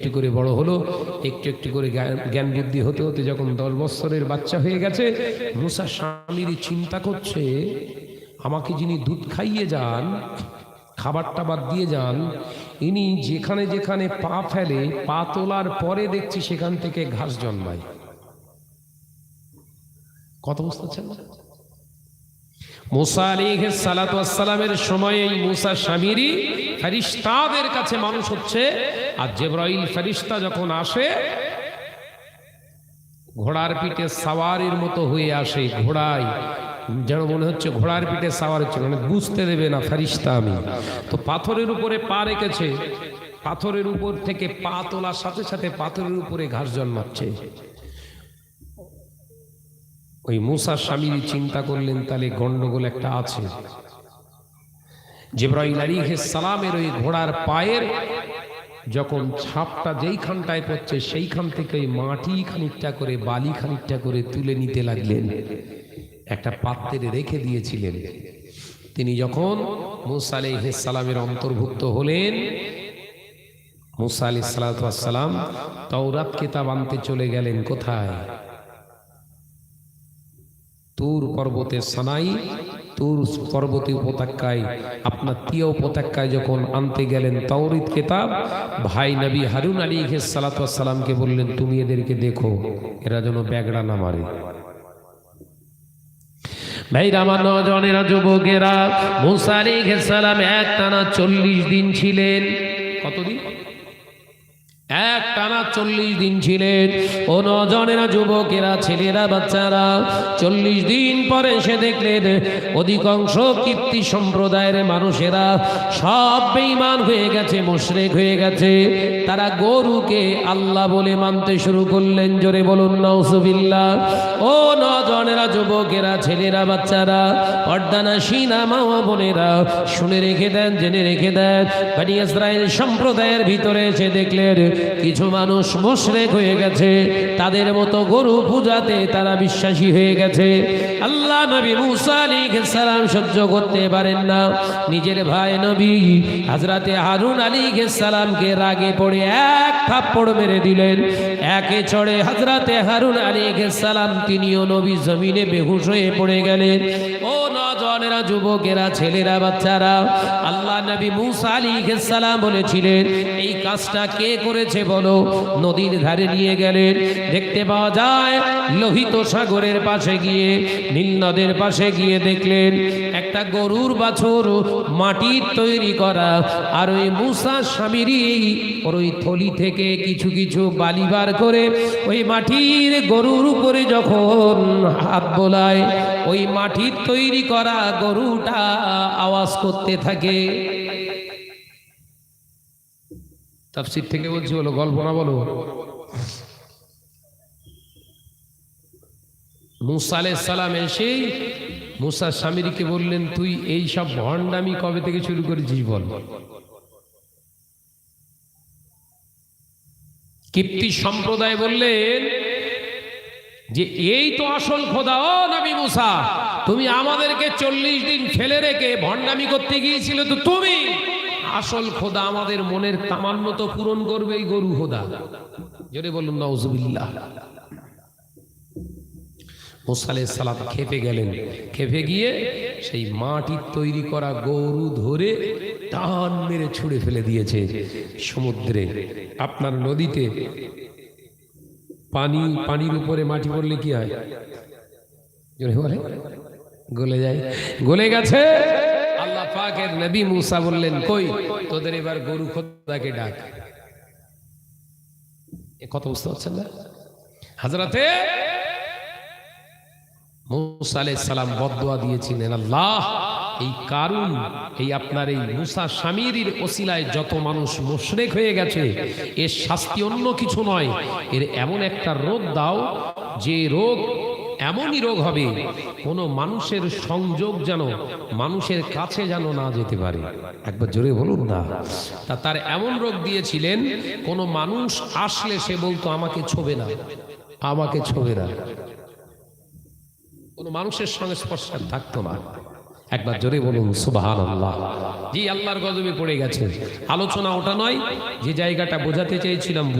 একটু করে বড় হলো, একটু একটু করে জ্ঞান- বুদ্ধি হতে হতে যখন দশ বছরের বাচ্চা হয়ে গেছে, মুসা স্বামীর চিন্তা করছে, আমাকে যিনি দুধ খাইয়ে যান খাবার টাবার দিয়ে যান, ইনি যেখানে যেখানে পা ফেলে, পা তোলার পরে দেখছি সেখান থেকে ঘাস জন্মায় কত বুঝতে পারছেন না? সময় মুসা স্বামীরই ফেরিস্তাদের কাছে মানুষ হচ্ছে। আর জেব্রাইল ফেরিস্তা যখন আসে, ঘোড়ার পিঠে সাওয়ারির মতো হয়ে আসে ঘোড়ায়। যেন মনে হচ্ছে ঘোড়ার পিঠে সাওয়ার হচ্ছে মানে বুঝতে দেবে না ফেরিস্তা আমি। তো পাথরের উপরে পা রেখেছে, পাথরের উপর থেকে পা তোলার সাথে সাথে পাথরের উপরে ঘাস জন্মাচ্ছে। ওই মুসা স্বামীর চিন্তা করলেন, তাহলে গন্ডগোল একটা আছে। জিব্রাইল আলাইহিস সালামের ওই ঘোড়ার পায়ের যখন ছাপটা যেইখানটায় পড়ছে, সেইখান থেকে মাটি খানিকটা করে, বালি খানিকটা করে তুলে নিতে লাগলেন। একটা পাত্রে রেখে দিয়েছিলেন। তিনি যখন মুসা আলাইহিস সালামের অন্তর্ভুক্ত হলেন, মুসা আলি সালাম তওরাত কিতাব আনতে চলে গেলেন কোথায়? তুর পর্বতে সানাই, তুর পর্বতে উপত্যকায়, আপনার তিয়া উপত্যকায় যখন আনতে গেলেন তৌরিত কেতাব, ভাই নবী হারুন আলী সালাতামকে বললেন, তুমি এদেরকে দেখো, এরা যেন ব্যাগড়া না মারে। ভাইরা, আমার যুবকেরা, মুসা আলী সালাম এক টানা চল্লিশ দিন ছিলেন। কতদিন? এক টানা চল্লিশ দিন ছিলেন। ও নজনেরা যুবকেরা, ছেলেরা, বাচ্চারা, চল্লিশ দিন পরে সে দেখলেন, অধিকাংশ কীর্তি সম্প্রদায়ের মানুষেরা সব বেঈমান হয়ে গেছে, মোশরেক হয়ে গেছে। তারা গরুকে আল্লাহ বলে মানতে শুরু করলেন, জোরে বলুন নৌসুবিল্লা ও নজনেরা যুবকেরা, ছেলেরা, বাচ্চারা পর্দানা সিনা মা বোনেরা, শুনে রেখে দেন, জেনে রেখে দেন, বানি ইসরায়েল সম্প্রদায়ের ভিতরে এসে দেখলেন কিছু মানুষ মোশরেক হয়ে গেছে। তাদের মতো গরু পূজাতে তারা বিশ্বাসী হয়ে গেছে। আল্লাহ নবী মুসা আলাইহিস সালাম সহ্য করতে পারেন না। নিজের ভাই নবী হাজরাতে হারুন আলাইহিস সালামকে রাগে পড়ে এক থাপ্পড় মেরে দিলেন। একে চড়ে হাজরাতে হারুন আলাইহিস সালাম তিনিও নবী জমিনে বেহুশ হয়ে পড়ে গেলেন। ও নজনেরা যুবকেরা, ছেলেরা, বাচ্চারা, আল্লাহ নবী মুসা সালাম বলেছিলেন, এই কাজটা কে করেছে বলো? নদীর ধারে নিয়ে গেলেন, দেখতে পাওয়া যায় লোহিত সাগরের পাশে গিয়ে, নীল নদের পাশে গিয়ে দেখলেন, একটা গরুর বাছর মাটির তৈরি করা, আর ওই মুসা স্বামীরই ওর ওই থলি থেকে কিছু কিছু বালি বার করে, ওই মাটির গরুর উপরে যখন হাত বোলায় ওই মাটির তৈরি করা গরুটা আওয়াজ করতে থাকে। তাফসির থেকে বলছি, বলো, গল্প না বলো? মুসা সালাম এসে মুসা স্বামীকে বললেন, তুই এই সব ভণ্ডামি কবে থেকে শুরু করেছিস বল? কীর্তি সম্প্রদায় বললেন যে এই তো আসল খোদা, ও নবী মুসা, তুমি আমাদেরকে চল্লিশ দিন ফেলে রেখে ভণ্ডামি করতে গিয়েছিলে তো তুমি? আসল খোদা আমাদের মনের তামান্য তো পূরণ করবে এই গরু খোদা। জোরে বলুন নওজুবিল্লাহ মোসালে সালাত খেপে গেলেন। খেপে গিয়ে সেই মাটির তৈরি করা গরু ধরে টান মেরে ছুঁড়ে ফেলে দিয়েছে সমুদ্রে। আপনার নদীতে পানি, পানির উপরে মাটি পড়লে কি হয়? বলে। গলে যায়। গলে গেছে। আল্লাহ পাকের নবী মুসা বললেন, কই, তোদের এবার গরু খোদাকে ডাক। এ কথা বুঝতে পারছেন না? হাজরাতে মুসা আলাইহিস সালাম বদদোয়া দিয়েছিলেন, আল্লাহ এই কারুন এই আপনার এই মুসা স্বামীর ওসিলায় যত মানুষ মুশরেক হয়ে গেছে, এর শাস্তি অন্য কিছু নয়। এর এমন একটা রোগ দাও, যে রোগ এমনই রোগ হবে, কোনো মানুষের সংযোগ যেন, মানুষের কাছে যেন না যেতে পারে। একবার জোরে বলুন না। তা তার এমন রোগ দিয়েছিলেন, কোনো মানুষ আসলে সে বলতো, আমাকে ছোবে না, আমাকে ছোবে না। কোনো মানুষের সঙ্গে স্পর্শ থাকতো না। একবার জোরে বলুন সুবাহান আল্লাহ জি, আল্লাহর গজবে পড়ে গেছে। আলোচনা ওটা নয়, যে জায়গাটা বোঝাতে চেয়েছিলাম